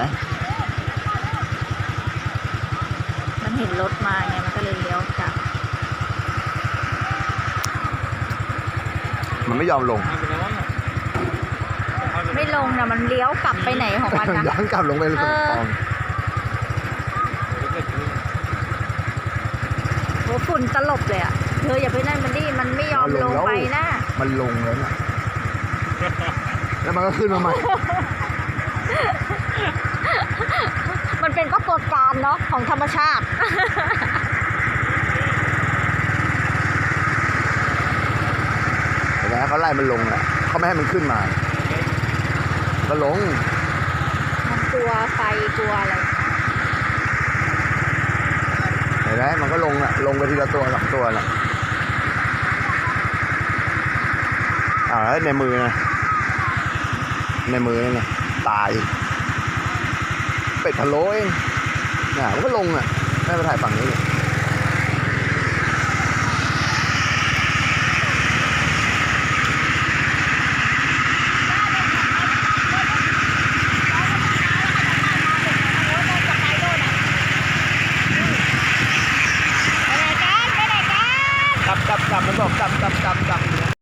ไหมมันเห็นรถมาไงมันก็เลยเลี้ยวกลับ มันไม่ยอมลง ไม่ลงนะมันเลี้ยวกลับไปไหนของมันนะย้อนกลับลงไปลงเออคลองโหฝุ่นตลบเลยอะ เธออย่าไปนั่นมันดิมันไม่ยอมลงไปนะ มันลงแล้วน่ะแล้วมันก็ขึ้นมาใหม่ มันเป็นปรา กฏการณ์เนาะของธรรมชาติเห็นไหมเขาไล่มันลงอะเขาไม่ให้มันขึ้นมา ก็ลง มันกลัวไฟกลัวอะไร เห็นไหมมันก็ลงอะ ลงไปทีละตัวสองตัวน่ะอ่าวแล้วในมือนะในมือนั่นนะตาย เป็ดพะโล้เอง น่ะมันก็ลงอะแม่ไปถ่ายฝั่งนี้เลยไปไหนกันไปไหนกันกลับกลับกลับมันบอกกลับกลับกลับกลับ